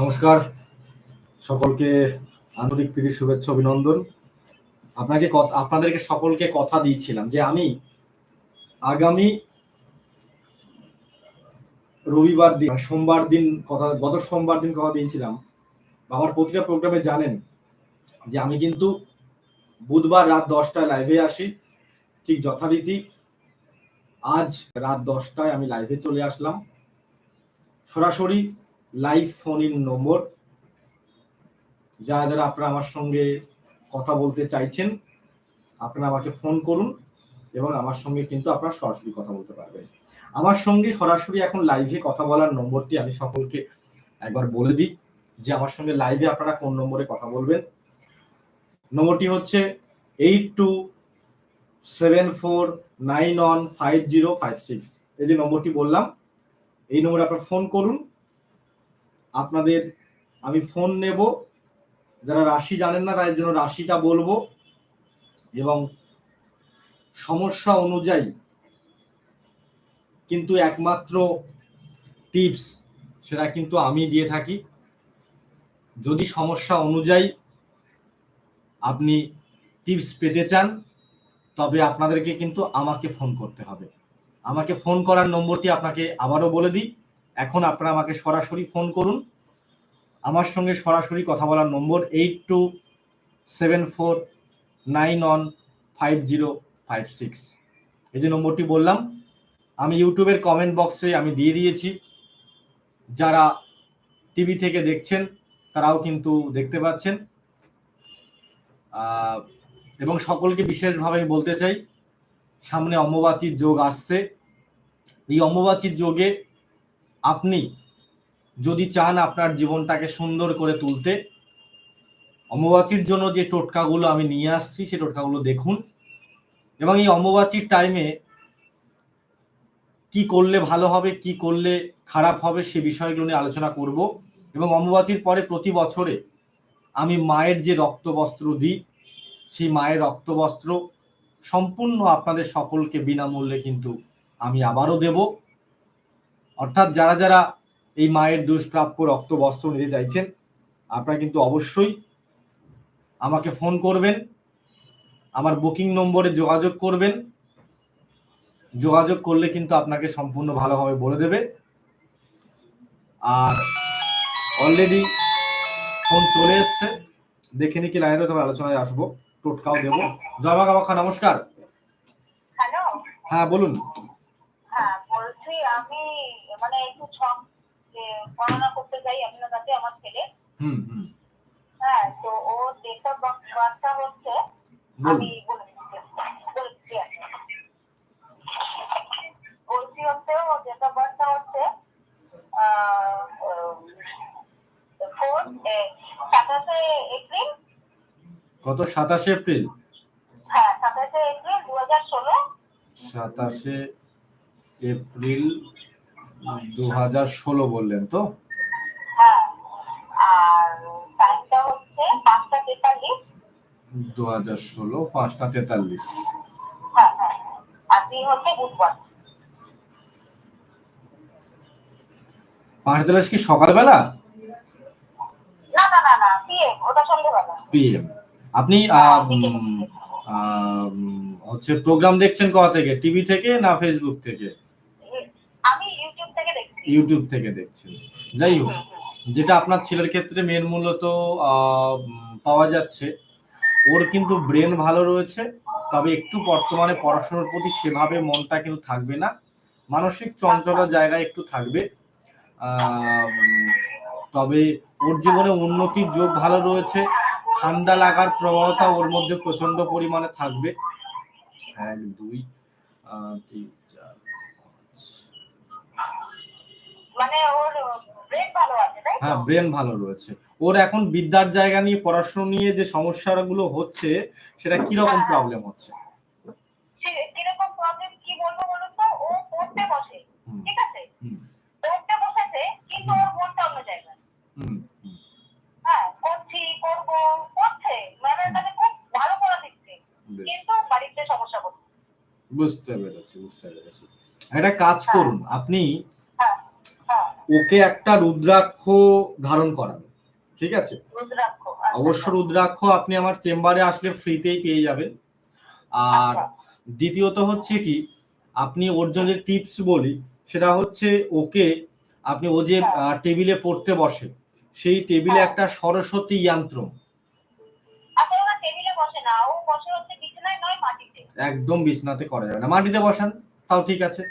নমস্কার। সকলকে আন্তরিক প্রীতি, শুভেচ্ছা, অভিনন্দন। আপনাকে আপনাদেরকে সকলকে কথা দিয়েছিলাম যে আমি আগামী রবিবার দিন, সোমবার দিন কথা, গত সোমবার দিন কথা দিয়েছিলাম। আমার প্রতিটা প্রোগ্রামে জানেন যে আমি কিন্তু বুধবার রাত দশটায় লাইভে আসি। ঠিক যথারীতি আজ রাত দশটায় আমি লাইভে চলে আসলাম। সরাসরি লাইভ ফোন ইন নম্বর। যারা যারা আপনারা আমার সঙ্গে কথা বলতে চাইছেন, আপনারা আমাকে ফোন করুন এবং আমার সঙ্গে কিন্তু আপনারা সরাসরি কথা বলতে পারবেন। আমার সঙ্গে সরাসরি এখন লাইভে কথা বলার নম্বরটি আমি সকলকে একবার বলে দিই যে আমার সঙ্গে লাইভে আপনারা কোন নম্বরে কথা বলবেন। নম্বরটি হচ্ছে eight two seven four nine one five zero five six এই যে নম্বরটি বললাম, এই নম্বরে আপনারা ফোন করুন। আপনাদের আমি ফোন নেব। যারা রাশি জানেন না, তাদের জন্য রাশিটা বলব। এবং সমস্যা অনুযায়ী কিন্তু একমাত্র টিপস সেটা কিন্তু আমি দিয়ে থাকি। যদি সমস্যা অনুযায়ী আপনি টিপস পেতে চান, তবে আপনাদেরকে কিন্তু আমাকে ফোন করতে হবে। আমাকে ফোন করার নম্বরটি আপনাকে আবারও বলে দিই। এখন আপনারা আমাকে সরাসরি ফোন করুন। আমার সঙ্গে সরাসরি কথা বলার নম্বর eight two seven four nine one five zero five six. এই যে নম্বরটি বললাম, আমি ইউটিউবের কমেন্ট বক্সে আমি দিয়ে দিয়েছি। যারা টিভি থেকে দেখছেন, তারাও কিন্তু দেখতে পাচ্ছেন। এবং সকলকে বিশেষভাবে আমি বলতে চাই, সামনে অম্বুবাচীর যোগ আসছে। এই অম্বুবাচীর যোগে আপনি যদি চান আপনার জীবনটাকে সুন্দর করে তুলতে, অম্বুবাচীর জন্য যে টোটকাগুলো আমি নিয়ে আসছি সেই টোটকাগুলো দেখুন। এবং এই অম্বুবাচীর টাইমে কি করলে ভালো হবে, কি করলে খারাপ হবে, সে বিষয়গুলো নিয়ে আলোচনা করব। এবং অম্বুবাচীর পরে প্রতি বছরে আমি মায়ের যে রক্তবস্ত্র দিই, সেই মায়ের রক্তবস্ত্র সম্পূর্ণ আপনাদের সকলকে বিনামূল্যে কিন্তু আমি আবারও দেব। অর্থাৎ যারা যারা এই মায়ের দুষ্প্রাপ্য রক্ত বস্ত্র নিতে চাইছেন আপনারা কিন্তু অবশ্যই আমাকে ফোন করবেন আমার বুকিং নম্বরে যোগাযোগ করবেন যোগাযোগ করলে কিন্তু আপনাকে সম্পূর্ণ ভালোভাবে বলে দেবে। আর অলরেডি ফোন চলে এসছে দেখে নি নিকি লাইনে তবে আলোচনায় আসব টোটকাও দেবো। জয় মা নমস্কার। হ্যাঁ বলুন। গণনা করতে চাই আপনার কাছে আমার ছেলে। হুম হুম। হ্যাঁ তো ও অফ হচ্ছে আমি বলে বলছি বলছি হচ্ছে ও অফ বার্থটা হচ্ছে ফোর সাতাশে এপ্রিল। কত? সাতাশে এপ্রিল? হ্যাঁ সাতাশে এপ্রিল দু হাজার ষোলো। সাতাশে এপ্রিল হাজার ষোলো বললেন তো? হ্যাঁ আর টাইমটা হচ্ছে পাঁচটা তেতাল্লিশ। দু হাজার ষোলো পাঁচটা তেতাল্লিশ। হ্যাঁ হ্যাঁ পাঁচ তেতাল্লিশ কি সকালবেলা? পিএম আপনি হচ্ছে প্রোগ্রাম দেখছেন কোথা থেকে? টিভি থেকে না ফেসবুক থেকে আমি ইউটিউব থেকে দেখছি ইউটিউব থেকে দেখছেন। যাই হোক। যেটা আপনার ছেলের ক্ষেত্রে মেন মূলত পাওয়া যাচ্ছে, ওর কিন্তু ব্রেন ভালো রয়েছে, তবে একটু বর্তমানে পড়াশোনার প্রতি সেভাবে মনটা কিন্তু থাকবে না। মানসিক চঞ্চলা জায়গায় একটু থাকবে। তবে ওর জীবনে উন্নতির যোগ ভালো রয়েছে, ঠান্ডা লাগার প্রবণতা ওর মধ্যে প্রচণ্ড পরিমাণে থাকবে। এক, দুই তিন চার পাঁচ মানে ওর ব্রেন ভালো আছে তাই হ্যাঁ ব্রেন ভালো রয়েছে। ওর এখন বিদ্যার জায়গা নিয়ে পড়াশোনা নিয়ে যে সমস্যাগুলো হচ্ছে সেটা কীরকম প্রবলেম হচ্ছে? কীরকম প্রবলেম কি বলব বলুন তো? ও পড়তে বসে ঠিক আছে? পড়তে বসেছে কিন্তু ওর মনটা অন্য জায়গায়। হ্যাঁ করছি করব করছে ম্যামের কাছে খুব ভালো করে দিচ্ছে। কিন্তু বাড়িতে সমস্যা করছে। বুঝতে পেরেছি বুঝতে পেরেছি। একটা কাজ করুন আপনি হ্যাঁ হ্যাঁ। ওকে একটা রুদ্রাক্ষ ধারণ করাবে ঠিক আছে? আচ্ছা, অবশ্য রুদ্রাক্ষ আপনি আমার চেম্বারে আসলে ফ্রিতেই পেয়ে যাবেন। আর আচ্ছা, দ্বিতীয়ত হচ্ছে কি আপনি ওর জন্য যে টিপস বলি সেটা হচ্ছে ওকে আপনি ও যে টেবিলে পড়তে বসে সেই টেবিলে হ্যাঁ। একটা সরস্বতী যন্ত্র একদম বিছনাতে করা যাবে না। মাটিতে বসান তাও ঠিক আছে।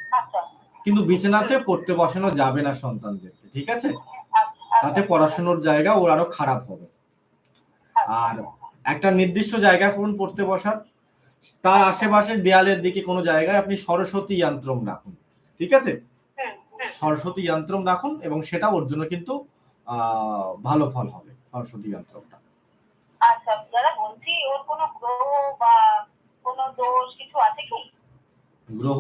কিন্তু বিছানাতে পড়তে বসানো যাবে না সন্তানদেরকে ঠিক আছে? তাতে পড়াশোনার জায়গা ওর আরও খারাপ হবে। আর একটা নির্দিষ্ট জায়গা করুন পড়তে বসার তার আশেপাশের দেয়ালের দিকে কোনো জায়গায় আপনি সরস্বতী যন্ত্রম রাখুন ঠিক আছে? হুম, হুম। সরস্বতী যন্ত্রম রাখুন এবং সেটা ওর জন্য কিন্তু আহ, ভালো ফল হবে সরস্বতী যন্ত্রমটা আচ্ছা দাদা বলছি ওর কোনো গ্রহ বা কোনো দোষ কিছু আছে কি? গ্রহ?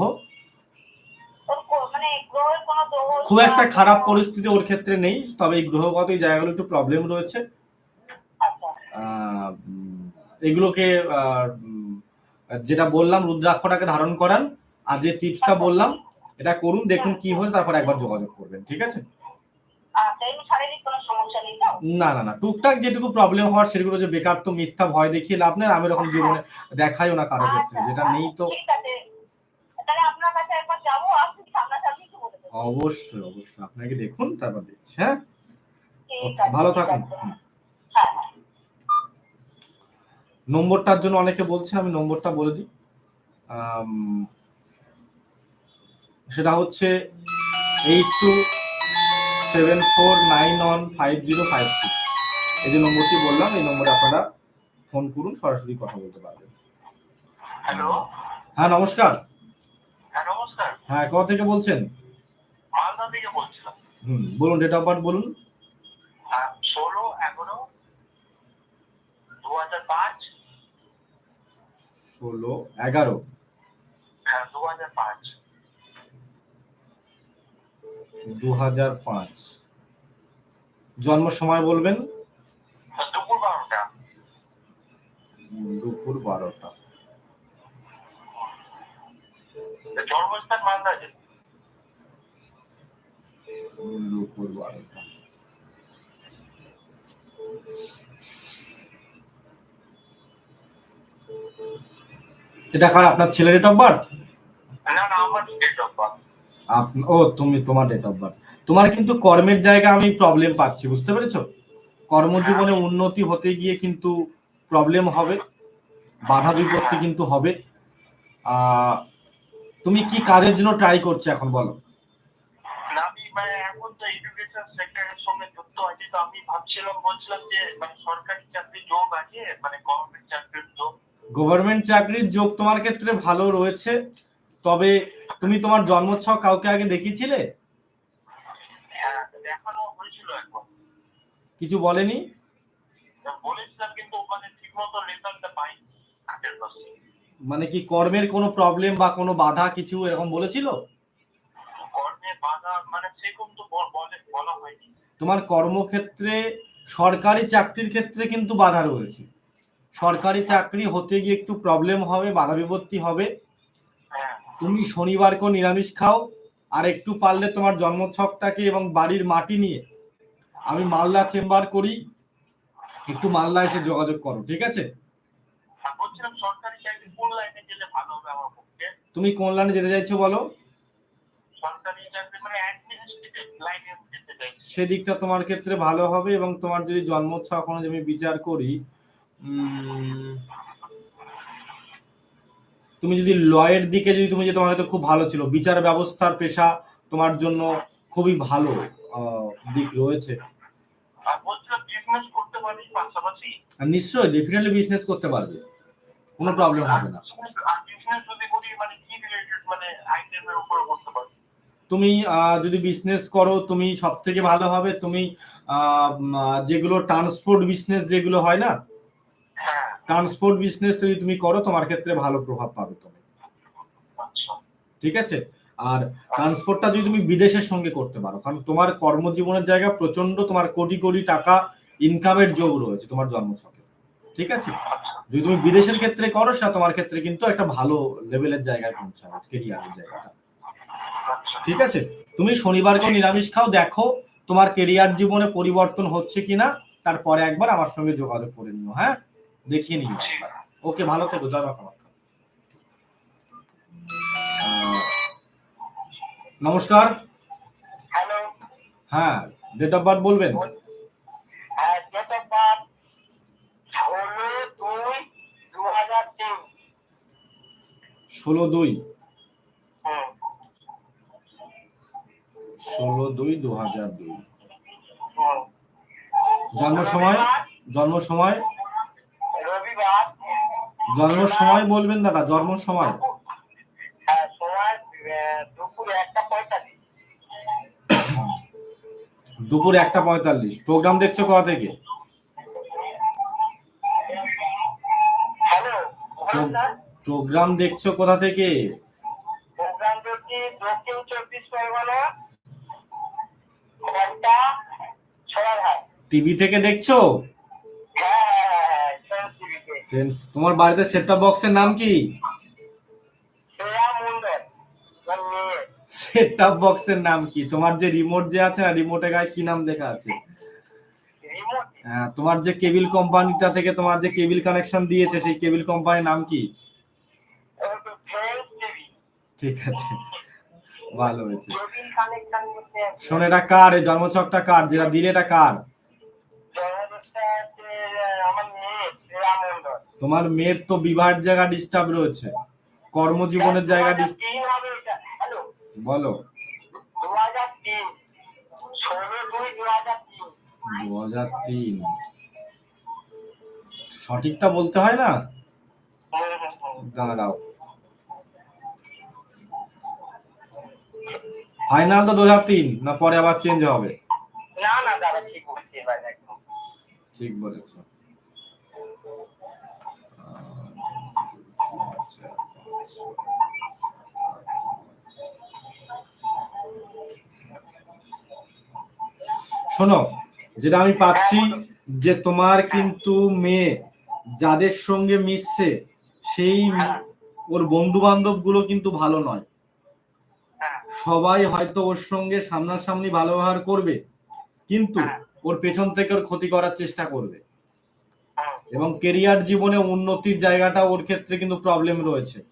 খুব একটা খারাপ পরিস্থিতি ওর ক্ষেত্রে নেই তবে এই গ্রহগত এই জায়গাগুলো একটু প্রবলেম রয়েছে। আচ্ছা। এগুলোকে যেটা বললাম রুদ্রাক্ষটাকে ধারণ করান আর যে টিপসটা বললাম এটা করুন দেখুন কি হয়েছে তারপর একবার যোগাযোগ করবেন ঠিক আছে? আচ্ছা না না না টুকটাক যেটুকু প্রবলেম হওয়ার সেগুলো যে বেকার তো মিথ্যা ভয় দেখিয়ে লাভ নেই আমি এরকম জীবনে দেখাইও না কারও ক্ষেত্রে আচ্ছা, যেটা নেই তো অবশ্যই অবশ্যই। আপনাকে দেখুন তারপর দেখছি হ্যাঁ? ভালো থাকুন। হ্যাঁ হ্যাঁ। নম্বরটার জন্য অনেকে বলছেন আমি নম্বরটা বলে দিই। সেটা হচ্ছে eight two seven four nine one five zero five six. এই যে নম্বরটি বললাম এই নম্বরে আপনারা ফোন করুন সরাসরি কথা বলতে পারবেন। হ্যালো। হ্যাঁ নমস্কার হ্যাঁ নমস্কার। হ্যাঁ কোথা থেকে বলছেন? মালদা থেকে বলছিলাম। হুম বলুন ডেট অফ বার্থ বলুন। হ্যাঁ ষোলো এগারো দু হাজার পাঁচ। ষোলো এগারো। হ্যাঁ দু হাজার পাঁচ। দু হাজার পাঁচ। জন্ম সময় বলবেন? দুপুর বারোটা। দুপুর বারোটা। জন্মস্থান মালদা জেলা। এটা কার আপনার ছেলের ডেট অফ বার্থ না না আমার ডেট অফ বার্থ ও তুমি তোমার ডেট অফ বার্থ তোমার কিন্তু কর্মের জায়গা আমি প্রবলেম পাচ্ছি বুঝতে পেরেছ? কর্মজীবনে উন্নতি হতে গিয়ে কিন্তু প্রবলেম হবে বাধা বিপত্তি কিন্তু হবে। আহ, তুমি কি কাজের জন্য ট্রাই করছ এখন বলো। আমি মানে এখন তো এডুকেশন সেক্টরের সঙ্গে যুক্ত আছি তো আমি ভাবছিলাম বলছিলাম যে মানে সরকারি চাকরি যোগ আছে মানে গভর্নমেন্ট চাকরির যোগ। গভর্নমেন্ট চাকরির যোগ তোমার ক্ষেত্রে ভালো রয়েছে তবে তুমি তোমার জন্মছক কাউকে আগে দেখিয়েছিলে? হ্যাঁ দেখানো হয়েছিল একবার। কিছু বলেনি? বলেছিলাম কিন্তু মানে ঠিক মতো রেজাল্টটা পাইনি হান্ড্রেড পার্সেন্ট মানে কি কর্মের কোনো প্রবলেম বা কোনো বাধা কিছু এরকম বলেছিল? মানে তোমার কর্মক্ষেত্রে সরকারি চাকরির ক্ষেত্রে কিন্তু বাধা রয়েছে। সরকারি চাকরি হতে গিয়ে একটু প্রবলেম হবে বাধা বিপত্তি হবে। হ্যাঁ। তুমি শনিবার করে নিরামিষ খাও আর একটু পারলে তোমার জন্মছকটাকে এবং বাড়ির মাটি নিয়ে আমি মালদা চেম্বার করি একটু মালদা এসে যোগাযোগ করো ঠিক আছে? সরকারি চাকরি কোন লাইনে গেলে ভালো হবে আমার পক্ষে। তুমি কোন লাইনে যেতে চাইছো বলো? সরকারি চাকরি মানে অ্যাডমিনিস্ট্রেটিভ লাইনে যেতে চাই সেদিকটা তোমার ক্ষেত্রে ভালো হবে এবং তোমার যদি জন্মছক অনুযায়ী আমি বিচার করি তুমি যদি লয়ের দিকে যদি তুমি যে তোমার হয়তো খুব ভালো ছিল। বিচার ব্যবস্থার পেশা তোমার জন্য খুবই ভালো দিক রয়েছে। নিশ্চয়ই ডেফিনেটলি বিজনেস করতে পারবে। কোনো প্রবলেম হবে না। তুমি যদি বিজনেস করো, তুমি সব থেকে ভালো হবে। তুমি যেগুলো ট্রান্সপোর্ট বিজনেস যেগুলো হয় না? ট্রান্সপোর্ট বিজনেস যদি তুমি করো, তোমার ক্ষেত্রে ভালো প্রভাব পাবে তুমি। ঠিক আছে? আর ট্রান্সপোর্টটা যদি তুমি বিদেশের সঙ্গে করতে পারো, কারণ তোমার কর্মজীবনের জায়গা প্রচণ্ড তোমার কোটি কোটি টাকা ইনকামের যোগ রয়েছে তোমার জন্মছকে। ঠিক আছে? যদি তুমি বিদেশের ক্ষেত্রে করো সেটা তোমার ক্ষেত্রে কিন্তু একটা ভালো লেভেলের জায়গায় পৌঁছাবে কেরিয়ারের জায়গাটা। ঠিক আছে? তুমি শনিবারকে নিরামিষ খাও দেখো তোমার কেরিয়ার জীবনে পরিবর্তন হচ্ছে কিনা তারপরে একবার আমার সঙ্গে যোগাযোগ করে নিও হ্যাঁ? দেখিয়ে নিও ওকে ভালো থেকো জয় কামাখ্যা। নমস্কার। হ্যালো হ্যাঁ ডেট অফ বার্থ বলবেন হ্যাঁ ডেট অফ বার্থ ষোলো দুই দু হাজার তিন ষোলো দুই। ষোলো দুই দু হাজার দুই। জন্ম সময়? জন্ম সময়? জন্ম সময় বলবেন দাদা জন্ম সময়। হ্যাঁ দুপুর একটা পঁয়তাল্লিশ। প্রোগ্রাম দেখছ কোথা থেকে? হ্যালো প্রোগ্রাম দেখছ কোথা থেকে? প্রোগ্রাম দেখছি দক্ষিণ চব্বিশ পরগনা ঘণ্টা ছড়াঘাট টিভি থেকে দেখছ? হ্যাঁ হ্যাঁ হ্যাঁ তোমার বাড়িতে সেটটপ বক্সের নাম কি? সেটটপ বক্সের নাম কি? তোমার যে রিমোট যে আছে না রিমোটে গায়ে কি নাম লেখা আছে? হ্যাঁ, তোমার যে কেবিল কোম্পানিটা থেকে তোমার যে কেবিল কানেকশন দিয়েছে সেই কেবিল কোম্পানির নাম কি? ঠিক আছে। ভালো হয়েছে। শোন এটা কার? এই জন্মছকটা কার? যেটা দিলে এটা কার? তোমার মেয়ের তো বিবাহের জায়গা ডিস্টার্ব রয়েছে। কর্মজীবনের জায়গা এটা। হ্যালো। বলো। দু হাজার তিন। সঠিকটা বলতে হয় না? হুম, হুম। দাঁড়াও। ফাইনাল তো দু হাজার তিন না পরে আবার চেঞ্জ হবে? না না দাদা ঠিক বলছি এবার একদম। ঠিক বলেছ। শোনো যেটা আমি পাচ্ছি যে তোমার কিন্তু মেয়ে যাদের সঙ্গে মিশছে সেই ওর বন্ধু বান্ধবগুলো কিন্তু ভালো নয়। হ্যাঁ সবাই হয়তো ওর সঙ্গে সামনাসামনি ভালো ব্যবহার করবে কিন্তু ওর পেছন থেকে ওর ক্ষতি করার চেষ্টা করবে। এবং কেরিয়ার জীবনে উন্নতির জায়গাটা ওর ক্ষেত্রে কিন্তু প্রবলেম রয়েছে।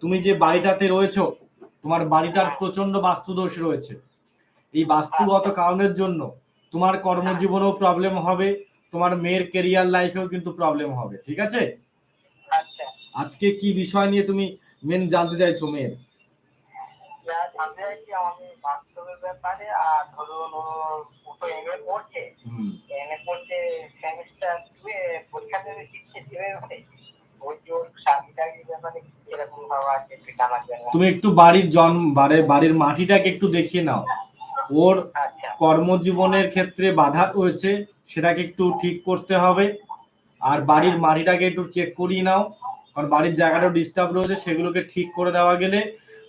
তুমি যে বাড়িটাতে রয়েছো তোমার বাড়িটার প্রচণ্ড বাস্তুদোষ রয়েছে। এই বাস্তুগত কারণের জন্য তোমার কর্মজীবনেও প্রবলেম হবে তোমার মেয়ের কেরিয়ার লাইফেও কিন্তু প্রবলেম হবে ঠিক আছে? আচ্ছা। আজকে কি বিষয় নিয়ে তুমি মেন জানতে চাইছো মেয়ের? আমাদের বাস্তবের ব্যাপারে আর ধরুন ও তো এমএ পড়ছে হুম এমএ পড়ছে সেমিস্টার টুয়ে পরীক্ষা দেবে শিখছে তুমি একটু বাড়ির জন বাড়ির বাড়ির মাটিটাকে একটু দেখিয়ে নাও। ওর আচ্ছা। কর্মজীবনের ক্ষেত্রে বাধা রয়েছে সেটাকে একটু ঠিক করতে হবে। আর বাড়ির মাটিটাকে একটু চেক করিয়ে নাও। কারণ বাড়ির জায়গাটাও ডিস্টার্ব রয়েছে সেগুলোকে ঠিক করে দেওয়া গেলে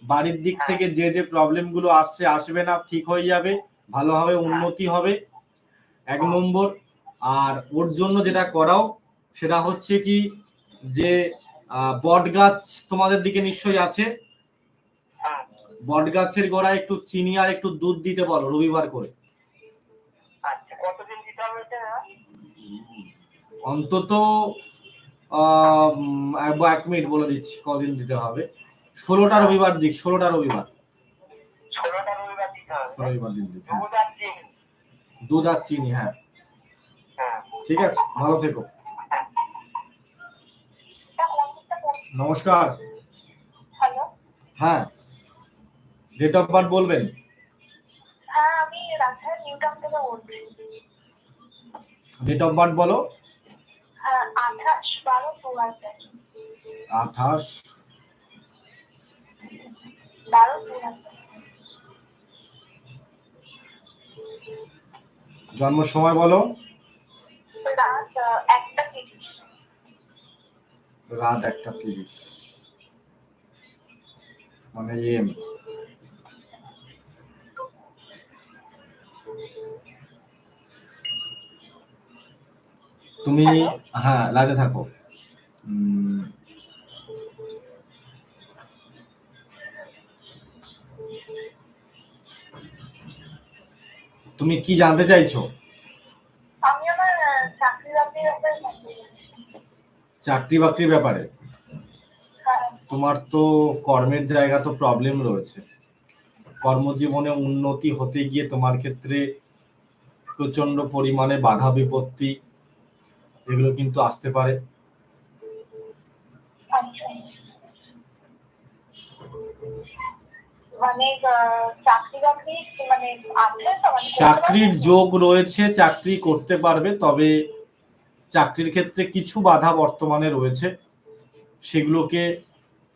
বাড়ির দিক থেকে যে যে প্রবলেমগুলো আসছে আসবে না ঠিক হয়ে যাবে ভালোভাবে উন্নতি হবে। এক নম্বর আর ওর জন্য যেটা করাও সেটা হচ্ছে কি যে বট গাছ তোমাদের দিকে নিশ্চয়ই আছে। হ্যাঁ। বট গাছের গোড়ায় একটু চিনি আর একটু দুধ দিতে বলো রবিবার করে। আচ্ছা অন্তত এক মিনিট বলে দিচ্ছি কদিন দিতে হবে। ষোলোটা রবিবার দিক ষোলোটা রবিবার। রবিবার দিন দিক। দুধ আর চিনি। হ্যাঁ। হ্যাঁ। ঠিক আছে ভালো থেকো। নমস্কার। হ্যাঁ। ডেট অফ বার্থ বলবেন? ডেট অফ বার্থ বলো। হ্যাঁ আঠাশ জন্ম সময় বলো। রাত একটা তিরিশ। মানে এম তুমি হ্যাঁ লাইনে থাকো। তুমি কি জানতে চাইছো? আমি আমার চাকরি বাকরির ব্যাপারে চাকরি বাকরির ব্যাপারে? হ্যাঁ। তোমার তো কর্মের জায়গা তো প্রবলেম রয়েছে। কর্মজীবনে উন্নতি হতে গিয়ে তোমার ক্ষেত্রে প্রচণ্ড পরিমাণে বাধা বিপত্তি এগুলো কিন্তু আসতে পারে আচ্ছা মানে আহ, চাকরি বাকরি মানে আছে তো মানে করতে চাকরির যোগ রয়েছে চাকরি করতে পারবে তবে চাকরির ক্ষেত্রে কিছু বাধা বর্তমানে রয়েছে। সেগুলোকে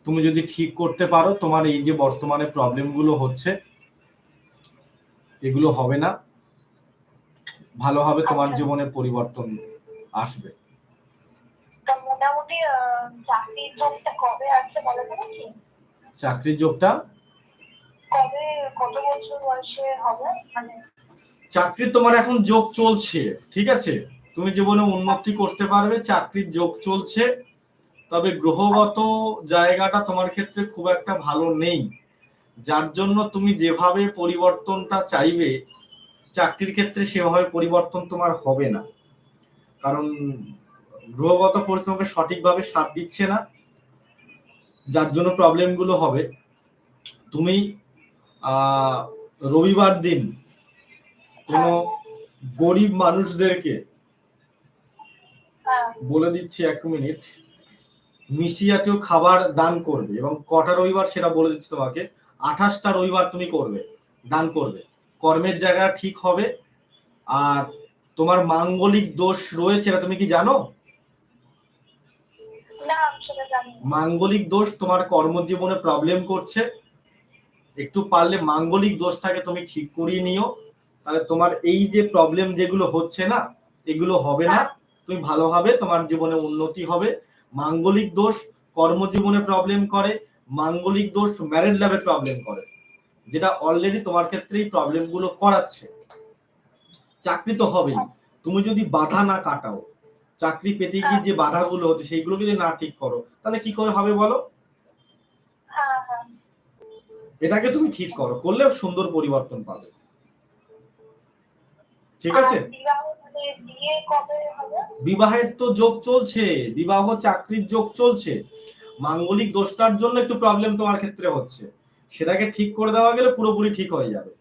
তুমি যদি ঠিক করতে পারো তোমার এই যে বর্তমানে প্রবলেমগুলো হচ্ছে এগুলো হবে না। ভালোভাবে তোমার জীবনে পরিবর্তন আসবে। চাকরির যোগটা কবে আছে বলা যাবে কি চাকরির যোগটা কবে কত বছর চাকরির তোমার এখন যোগ চলছে, ঠিক আছে? তুমি জীবনে উন্নতি করতে পারবে, চাকরির যোগ চলছে। তবে গ্রহগত জায়গাটা তোমার ক্ষেত্রে খুব একটা ভালো নেই। যার জন্য তুমি যেভাবে পরিবর্তনটা চাইবে, চাকরির ক্ষেত্রে সেভাবে পরিবর্তন তোমার হবে না। কারণ গ্রহগত পরিস্থিতি তোমাকে সঠিকভাবে সাথ দিচ্ছে না। যার জন্য প্রবলেমগুলো হবে। তুমি রবিবার দিন কোনো গরিব মানুষদেরকে হ্যাঁ। বলে দিচ্ছি এক মিনিট। মিষ্টি জাতীয় খাবার দান করবে এবং কটা রবিবার সেটা বলে দিচ্ছি তোমাকে। আঠাশটা রবিবার তুমি করবে দান করবে। কর্মের জায়গা ঠিক হবে। আর তোমার মাঙ্গলিক দোষ রয়েছে এটা তুমি কি জানো। মাঙ্গলিক দোষ তোমার কর্মজীবনে প্রবলেম করছে। একটু পারলে মাঙ্গলিক দোষটাকে তুমি ঠিক করিয়ে নিও। তাহলে তোমার এই যে প্রবলেম যেগুলো হচ্ছে না, এগুলো হবে না। তুমি ভালোভাবে তোমার জীবনে উন্নতি হবে। মাঙ্গলিক দোষ কর্মজীবনে প্রবলেম করে, মাঙ্গলিক দোষ ম্যারেড লাভে প্রবলেম করে, যেটা অলরেডি তোমার ক্ষেত্রেই প্রবলেমগুলো করাচ্ছে। চাকরি তো হবেই। তুমি যদি বাধা না কাটাও, চাকরি পেতে গিয়ে যে বাধাগুলো হচ্ছে সেইগুলো যদি না ঠিক করো, তাহলে কি করে হবে বলো? এটাকে তুমি ঠিক করো করলে সুন্দর পরিবর্তন পাবে। ঠিক আছে? মানে বিবাহের তো যোগ চলছে বিবাহ চাকরির যোগ চলছে। মাঙ্গলিক দোষটার জন্য একটু প্রবলেম তোমার ক্ষেত্রে হচ্ছে। সেটাকে ঠিক করে দেওয়া গেলে পুরোপুরি ঠিক হয়ে যাবে।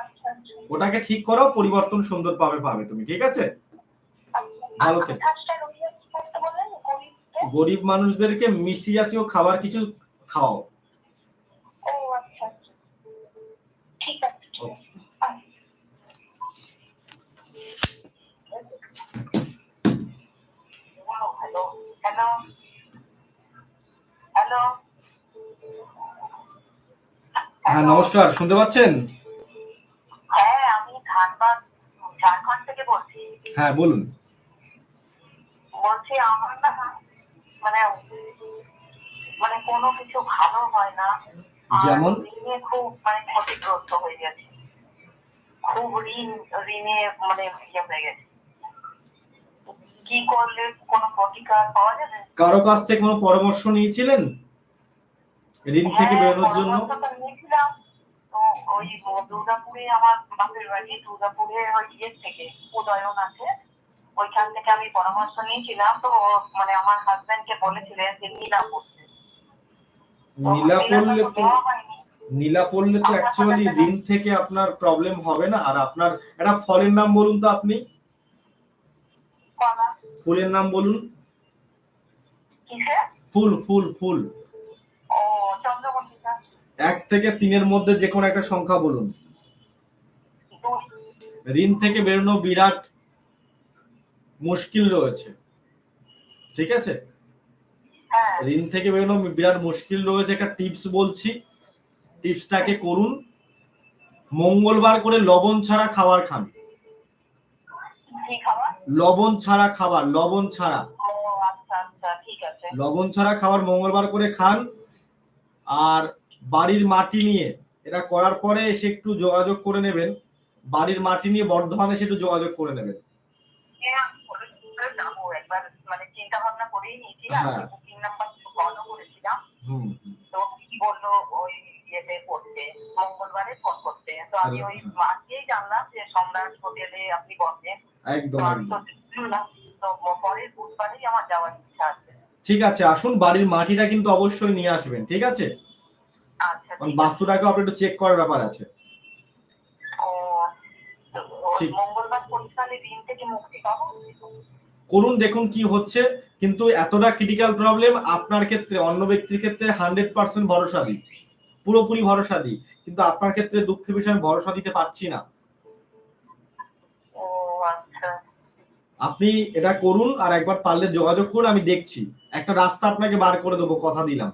আচ্ছা আচ্ছা। ওটাকে ঠিক করাও পরিবর্তন সুন্দর পাবে পাবে তুমি ঠিক আছে? আচ্ছা ভালো থেকো। গরিব মানুষদেরকে মিষ্টি জাতীয় খাবার কিছু খাওয়াও ও আচ্ছা আচ্ছা ঠিক আছে ঠিক আছে আচ্ছা। হ্যালো হ্যালো হ্যালো হ্যাঁ নমস্কার শুনতে পাচ্ছেন? হ্যাঁ আমি ধানবাদ ঝাড়খণ্ড থেকে বলছি। হ্যাঁ বলুন। বলছি আমার না মানে মানে কোনো কিছু ভালো হয় না। যেমন? ঋণে খুব মানে ক্ষতিগ্রস্ত হয়ে গেছে। খুব ঋণ ঋণে মানে ইয়ে হয়ে গেছে। কি করলে কোনো প্রতিকার পাওয়া যাবে? কারও কাছ থেকে কোনো পরামর্শ নিয়েছিলেন? ঋণ থেকে হ্যাঁ, বেরোনোর জন্য? ওই দুর্গাপুরে আমার বাপের বাড়ি দুর্গাপুরে ওই ইয়ের থেকে উদয়ন আছে। ওইখান থেকে আমি পরামর্শ নিয়েছিলাম। তো মানে আমার হাজবেন্ডকে বলেছিলেন যে নীলা করতে নীলা তো। নীলা পড়লে তো অ্যাকচুয়ালি ঋণ থেকে আপনার প্রবলেম হবে না। আর আপনার একটা ফলের নাম বলুন তো আপনি। ফুলের নাম বলুন। ফুল ফুল ফুল। এক থেকে তিনের মধ্যে যে কোনো একটা সংখ্যা বলুন। ঋণ থেকে বেরোনো বিরাট মুশকিল রয়েছে। ঠিক আছে? হ্যাঁ। ঋণ থেকে বেরোনো বিরাট মুশকিল রয়েছে। একটা টিপস বলছি। টিপসটাকে করুন। মঙ্গলবার করে লবণ ছাড়া খাবার খান। খাবার? লবণ ছাড়া খাবার লবণ ছাড়া। আচ্ছা আচ্ছা লবণ ছাড়া খাবার মঙ্গলবার করে খান আর বাড়ির মাটি নিয়ে এটা করার পরে এসে একটু যোগাযোগ করে নেবেন। বাড়ির মাটি নিয়ে বর্ধমানে এসে একটু যোগাযোগ করে নেবেন। হ্যাঁ, মানে হ্যাঁ। হুম। তো কি বলল ওই ইয়েতে করতে মঙ্গলবারে ফোন করতে। তো আমি ওই। আজকেই জানলাম যে সম্রাট হোটেলে আপনি বসেন। একদম তো আমি একদম। তো শুনলাম তো পরের বুধবারেই আমার যাওয়ার ইচ্ছা আছে। ঠিক আছে আসুন বাড়ির মাটিটা কিন্তু অবশ্যই নিয়ে আসবেন ঠিক আছে? আচ্ছা। বাস্তুটাকে আপনার একটু চেক করার ব্যাপার আছে। করুন দেখুন কি হচ্ছে। কিন্তু এতটা ক্রিটিক্যাল প্রবলেম আপনার ক্ষেত্রে অন্য ব্যক্তির ক্ষেত্রে হান্ড্রেড পার্সেন্ট ভরসা দিই পুরোপুরি ভরসা দিই কিন্তু আপনার ক্ষেত্রে দুঃখের বিষয়ে আমি ভরসা দিতে পারছি না। আচ্ছা। আপনি এটা করুন আর একবার পারলে যোগাযোগ করুন আমি দেখছি। একটা রাস্তা আপনাকে বার করে দেবো কথা দিলাম।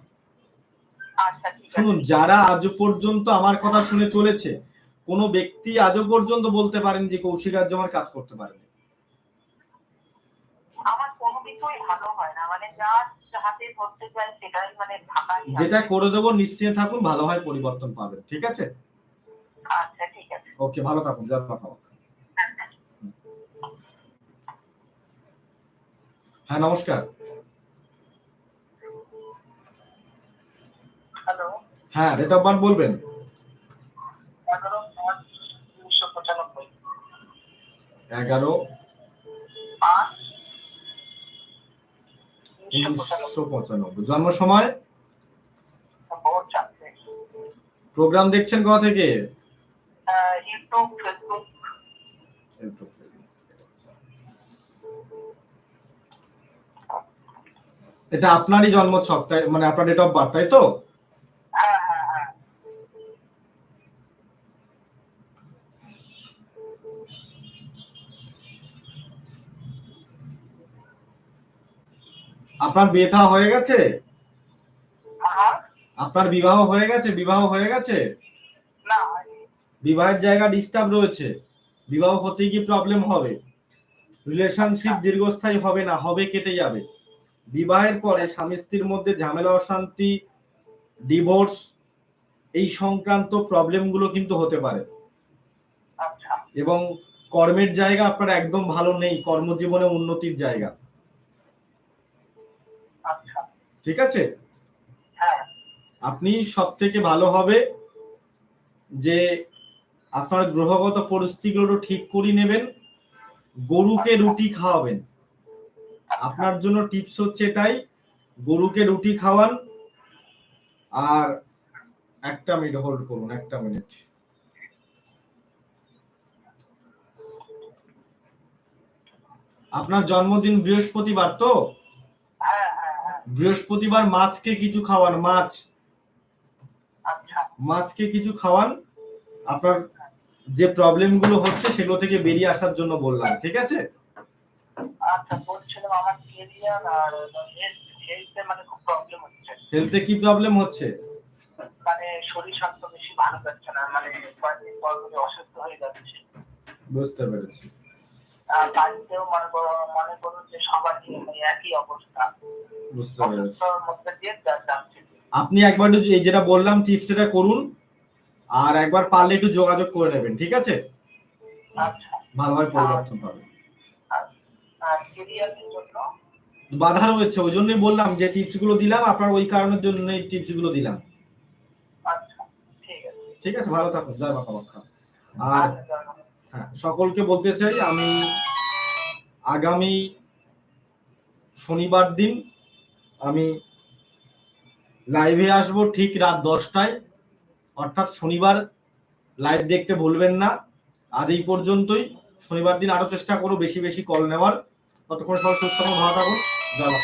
আচ্ছা শুনুন যারা আজ পর্যন্ত আমার কথা শুনে চলেছে কোনো ব্যক্তি আজও পর্যন্ত বলতে পারেন যে কৌশিক আজ আমার কাজ করতে পারেনি। আমার কোনো কিছুই ভালো হয় না মানে যা হাতে ধরতে চাই সেটাই মানে যেটা করে দেবো নিশ্চিত থাকুন ভালো হয় পরিবর্তন পাবেন ঠিক আছে? আচ্ছা ঠিক আছে। ওকে ভালো থাকুন মা কামাখ্যা। হ্যাঁ নমস্কার। হ্যালো। হ্যাঁ ডেট অফ বার্থ বলবেন এগারো উনিশশো পঁচানব্বই। জন্ম সময়? প্রোগ্রাম দেখছেন কোথা থেকে? ফেসবুক। এটা আপনারই জন্ম ছক তাই মানে আপনার ডেট অফ বার্থ তাই তো হ্যাঁ হ্যাঁ হ্যাঁ আপনার বিয়ে থা হয়ে গেছে? আপনার বিবাহ হয়ে গেছে? বিবাহ হয়ে গেছে? না বিবাহের জায়গা ডিস্টার্ব রয়েছে। বিবাহ হতে কি প্রবলেম হবে? রিলেশনশিপ দীর্ঘস্থায়ী হবে না হবে কেটে যাবে। বিবাহের পরে স্বামী স্ত্রীর মধ্যে ঝামেলা অশান্তি ডিভোর্স এই সংক্রান্ত প্রবলেমগুলো কিন্তু হতে পারে। আচ্ছা। এবং কর্মের জায়গা আপনার একদম ভালো নেই কর্মজীবনে উন্নতির জায়গা আচ্ছা ঠিক আছে? হ্যাঁ। আপনি সব থেকে ভালো হবে যে আপনার গ্রহগত পরিস্থিতিগুলো ঠিক করে নেবেন গরুকে রুটি খাওয়াবেন। আপনার জন্য টিপস হচ্ছে এটাই গরুকে রুটি খাওয়ান আর একটা মিনিট হোল্ড করুন একটা মিনিট। আপনার জন্মদিন বৃহস্পতিবার তো? বৃহস্পতিবার মাছকে কিছু খাওয়ান মাছ। আচ্ছা। মাছকে কিছু খাওয়ান আপনার যে প্রবলেমগুলো হচ্ছে সেগুলো থেকে বেরিয়ে আসার জন্য বললাম ঠিক আছে? আচ্ছা বলছিলাম আমার কেরিয়ার আর হেলথে মানে খুব প্রবলেম হচ্ছে। হেলথে কি প্রবলেম হচ্ছে? মানে শরীর স্বাস্থ্য বেশি ভালো যাচ্ছে না মানে কয়েকদিন পর অসুস্থ হয়ে যাচ্ছে। বুঝতে পেরেছি। বাড়িতেও মনে করো মনে করুন যে সবারই একই অবস্থা। বুঝতে পেরেছি। আপনি একবার এই যেটা বললাম টিপস এটা করুন। আর একবার পারলে একটু যোগাযোগ করে নেবেন ঠিক আছে? আচ্ছা। ভালোভাবে পরিবর্তন পাবেন। বাধা রয়েছে ওই জন্যই বললাম যে টিপসগুলো দিলাম আপনার ওই কারণের জন্য এই টিপসগুলো দিলাম। আচ্ছা ঠিক আছে। ঠিক আছে ভালো থাকুন জয় মা কামাখ্যা আর। হ্যাঁ সকলকে বলতে চাই, আমি আগামী শনিবার দিন আমি লাইভে আসব ঠিক রাত দশটায়। অর্থাৎ শনিবার লাইভ দেখতে ভুলবেন না। আজ এই পর্যন্তই। শনিবার দিন আরও চেষ্টা করো বেশি বেশি কল নেওয়ার। ততক্ষণ সবাই সুস্থ ভালো থাকুন। জয়।